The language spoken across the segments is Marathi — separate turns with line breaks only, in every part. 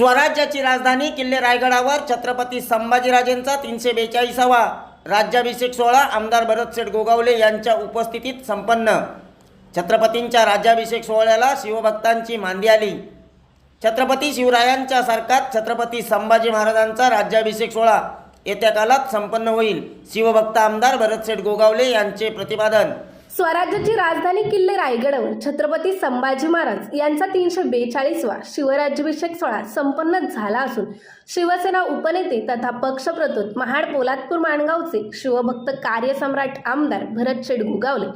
स्वराज्याची राजधानी किल्ले रायगडावर छत्रपती संभाजीराजेंचा तीनशे बेचाळीसावा राज्याभिषेक सोहळा. आमदार भरतसेठ गोगावले यांच्या उपस्थितीत संपन्न. छत्रपतींच्या राज्याभिषेक सोहळ्याला शिवभक्तांची मांदी आली. छत्रपती शिवरायांच्या सारखाच छत्रपती संभाजी महाराजांचा राज्याभिषेक सोहळा येत्या काळात संपन्न होईल. शिवभक्त आमदार भरतसेठ गोगावले यांचे प्रतिपादन
स्वराज्याची राजधानी किल्ले रायगडावर छत्रपती संभाजी महाराज यांचा तीनशे बेचाळीसवा शिवराज्याभिषेक सोहळा संपन्न झाला असून शिवसेना उपनेते तथा पक्षप्रतोद महाड पोलादपूर माणगावचे शिवभक्त कार्यसम्राट आमदार भरत शेठ गुगावले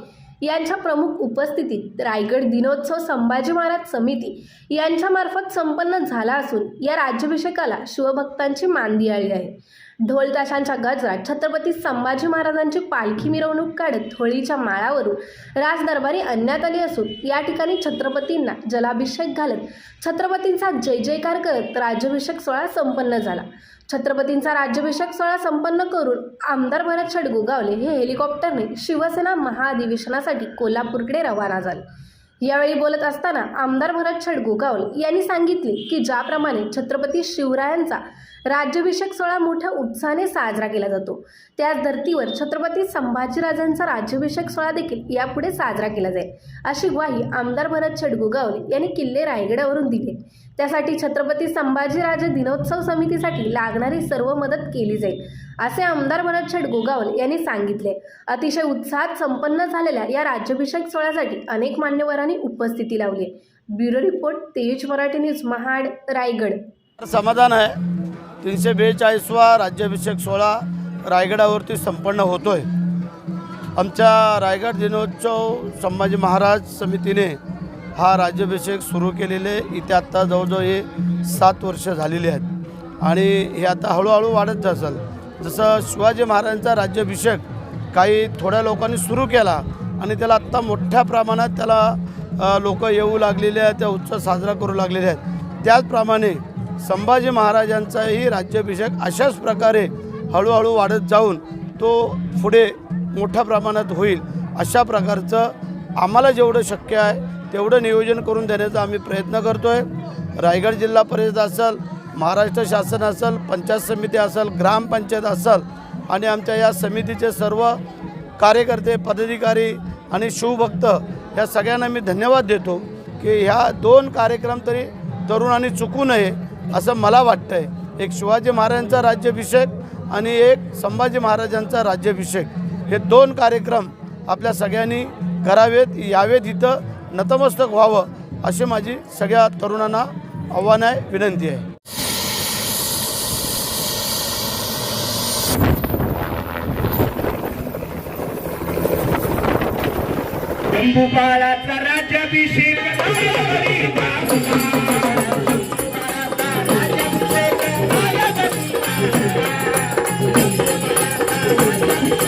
यांच्या प्रमुख उपस्थितीत रायगड दिनोत्सव संभाजी महाराज समिती यांच्यामार्फत संपन्न झाला असून या राज्याभिषेकाला शिवभक्तांची मानदी आली आहे. ढोल ताशांच्या गजरात छत्रपती संभाजी महाराजांची पालखी मिरवणूक काढत होळीच्या माळावरून राजदरबारी आणण्यात आली असून या ठिकाणी छत्रपतींना जलाभिषेक घालत छत्रपतींचा जय जयकार करत राज्याभिषेक सोहळा संपन्न झाला. छत्रपतींचा राज्याभिषेक सोहळा संपन्न करून आमदार भरत शेठ हे हेलिकॉप्टरने शिवसेना महाअधिवेशनासाठी कोल्हापूरकडे रवाना झाले. यावेळी बोलत असताना आमदार भरत शेठ यांनी सांगितले की ज्याप्रमाणे छत्रपती शिवरायांचा राज्याभिषेक सोहळा मोठ्या उत्साहाने साजरा केला जातो. त्याच धर्तीवर छत्रपती संभाजीराजांचा राज्याभिषेक सोहळा देखील यापुढे साजरा केला जाईल अशी ग्वाही आमदार भरत छडगुगावले गोगावले यांनी किल्ले रायगडावरून दिली. त्यासाठी छत्रपती संभाजीराजे दिनोत्सव समितीसाठी लागणारी सर्व मदत केली जाईल असे आमदार भरत शेठ गोगावल यांनी सांगितले. अतिशय उत्साहात संपन्न झालेल्या या राज्याभिषेक सोहळ्यासाठी अनेक मान्यवरांनी उपस्थिती लावली. ब्युरो रिपोर्ट तेज मराठी न्यूज महाड रायगड.
समाधान आहे. तीनशे बेचाळीसवा राज्याभिषेक सोहळा रायगडावरती संपन्न होतो आहे आमच्या रायगड दिनोत्सव संभाजी महाराज समितीने हा राज्याभिषेक सुरू केलेले इथे आत्ता जवळजवळ हे सात वर्ष झालेली आहेत. आणि हे आता हळूहळू वाढत असेल जसं शिवाजी महाराजांचा राज्याभिषेक काही थोड्या लोकांनी सुरू केला आणि त्याला आत्ता मोठ्या प्रमाणात त्याला लोक येऊ लागलेले आहेत त्या उत्सव साजरा करू लागलेले आहेत. त्याचप्रमाणे संभाजी महाराजांचाही राज्याभिषेक अशाच प्रकारे हळूहळू वाढत जाऊन तो पुढे मोठ्या प्रमाणात होईल. अशा प्रकारचं आम्हाला जेवढं शक्य आहे तेवढं नियोजन करून देण्याचा आम्ही प्रयत्न करतो आहे रायगड जिल्हा परिषद असेल महाराष्ट्र शासन असेल पंचायत समिती असेल ग्रामपंचायत असेल आणि आमच्या या समितीचे सर्व कार्यकर्ते पदाधिकारी आणि शिवभक्त या सगळ्यांना मी धन्यवाद देतो की ह्या दोन कार्यक्रम तरी तरुणांनी चुकू नये. असं मला वाटतं आहे एक शिवाजी महाराजांचा राज्याभिषेक आणि एक संभाजी महाराजांचा राज्याभिषेक. हे दोन कार्यक्रम आपल्या सगळ्यांनी करावेत. यावेत इथं नतमस्तक व्हावं अशी माझी सगळ्या तरुणांना आव्हान आहे विनंती आहे.
राज्याभिषेक.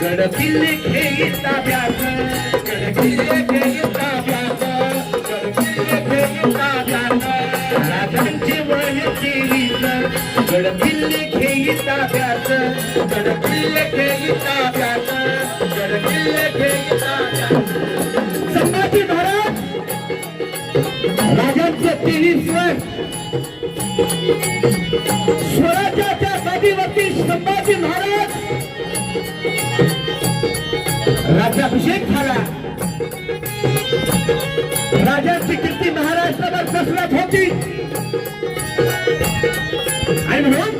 गड किल्ले ताब्यात गड किल्ले ताब्यात गड किल्ले ताब्यात राजांची वयची वीस गड किल्ले घेई ताब्यात गड किल्ले ताब्यात गड किल्ले ताब्यात संभाजी महाराज राजांचे तेवीस वर्ष अभिषेक झाला. राजाची कीर्ती महाराष्ट्रावर कसरत होती. आणि म्हणून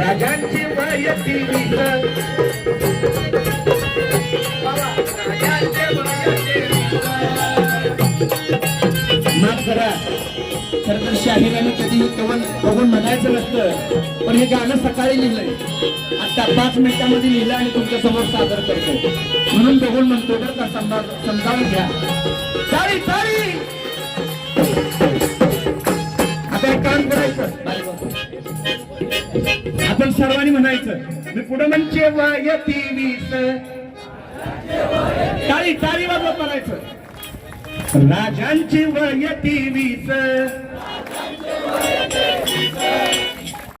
राजांची वयती माफ करा. खर तर शाहिराने कधी कवन बघून म्हणायचं नसतं पण हे गाणं सकाळी लिहिलंय. आता पाच मिनिटांमध्ये लिहिलं आणि तुमच्यासमोर सादर करतो. म्हणून बघून म्हणतो बरं का समजा समजावून घ्या. टाळी टाळी आता एक काम करायचं. आपण सर्वांनी म्हणायचं मी पुढे म्हणजे वायती वीस. तारी तारी वाजवत म्हणायचं राजांची वयती वीस. できた!